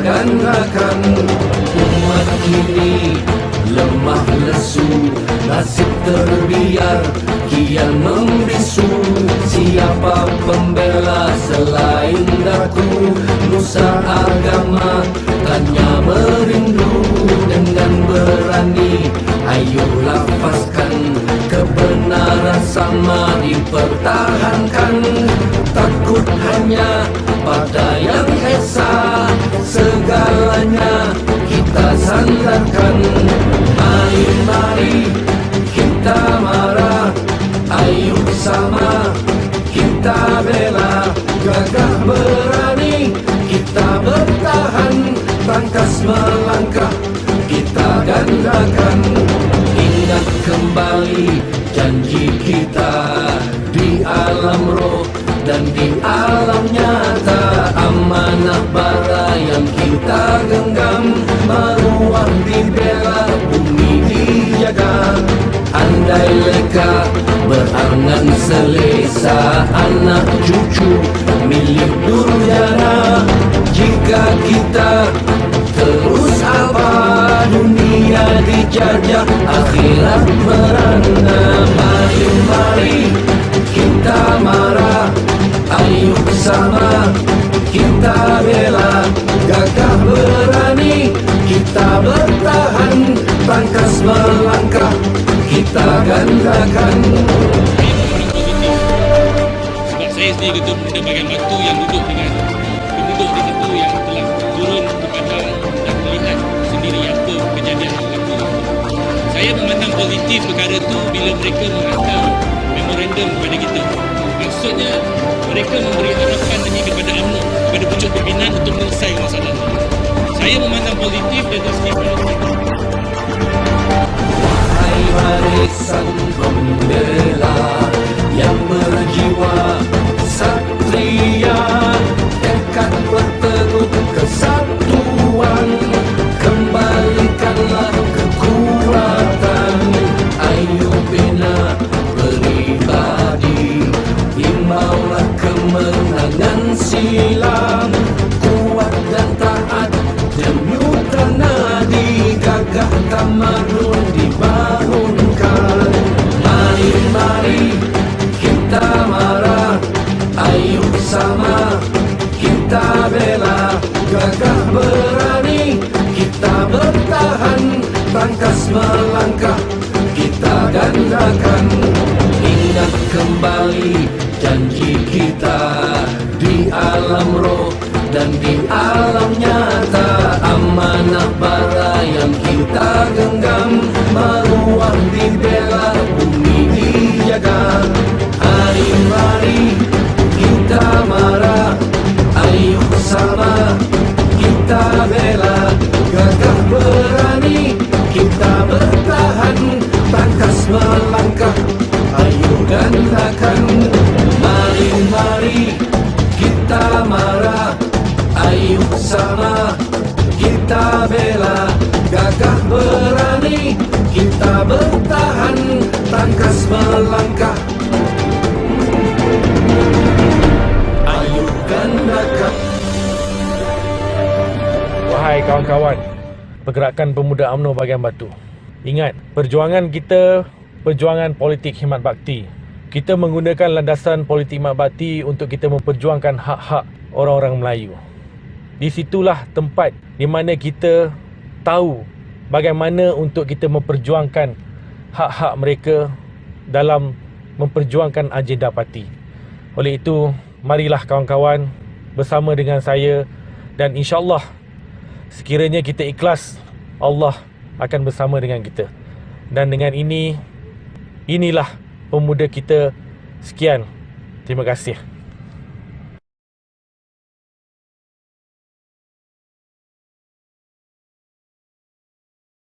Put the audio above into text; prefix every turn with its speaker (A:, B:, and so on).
A: kita gandakan Umat kini lemah lesu Nasib terbiar kian membisu. Siapa pembela selain daku? Nusa agama tanya merindu. Dengan berani ayo lapaskan Kebenaran sama dipertahankan. Takut hanya pada yang bela Gagah berani kita bertahan Tangkas melangkah kita gandakan. Ingat kembali janji kita Di alam roh dan di alam nyata. Amanah bara yang kita genggam Maruah dibela, bumi dijaga. Andai leka berangan selesa Anak cucu milik durjana Jika kita terus apa Dunia dijajah akhirat merana. Mari-mari kita marah Ayo bersama gandakan
B: sebab saya sendiri ketua pemuda bagian batu yang duduk dengan penduduk di situ yang telah turun ke padang dan melihat sendiri apa kejadian yang berlaku. Saya memandang positif perkara itu bila mereka menghantar memorandum kepada kita. Maksudnya mereka memberi harapan demi kepada UMNO kepada pucuk pimpinan untuk menyelesaikan masalah. Saya memandang positif dari segi.
A: Hai barisan pembela yang berjiwa satria Tekad berteguh kesatuan Kembalikanlah kekuatan. Ayo bina peribadi Imbaulah kemenangan silam Kuat dan taat Denyuta nadi Gagah tamadun kita bela Gagah berani. Kita bertahan Tangkas melangkah. Kita gandakan bertahan Tangkas melangkah. Ayo gandakan Mari-mari kita marah. Ayo sama kita bela. Gagah berani kita bertahan Tangkas melangkah. Ayo gandakan
C: Wahai kawan-kawan, pergerakan pemuda UMNO bagian batu. Ingat, perjuangan kita perjuangan politik khidmat bakti. Kita menggunakan landasan politik khidmat bakti untuk kita memperjuangkan hak-hak orang-orang Melayu. Di situlah tempat di mana kita tahu bagaimana untuk kita memperjuangkan hak-hak mereka dalam memperjuangkan agenda parti. Oleh itu, marilah kawan-kawan bersama dengan saya dan insya-Allah sekiranya kita ikhlas, Allah akan bersama dengan kita. Dan dengan ini inilah pemuda kita sekian. Terima kasih.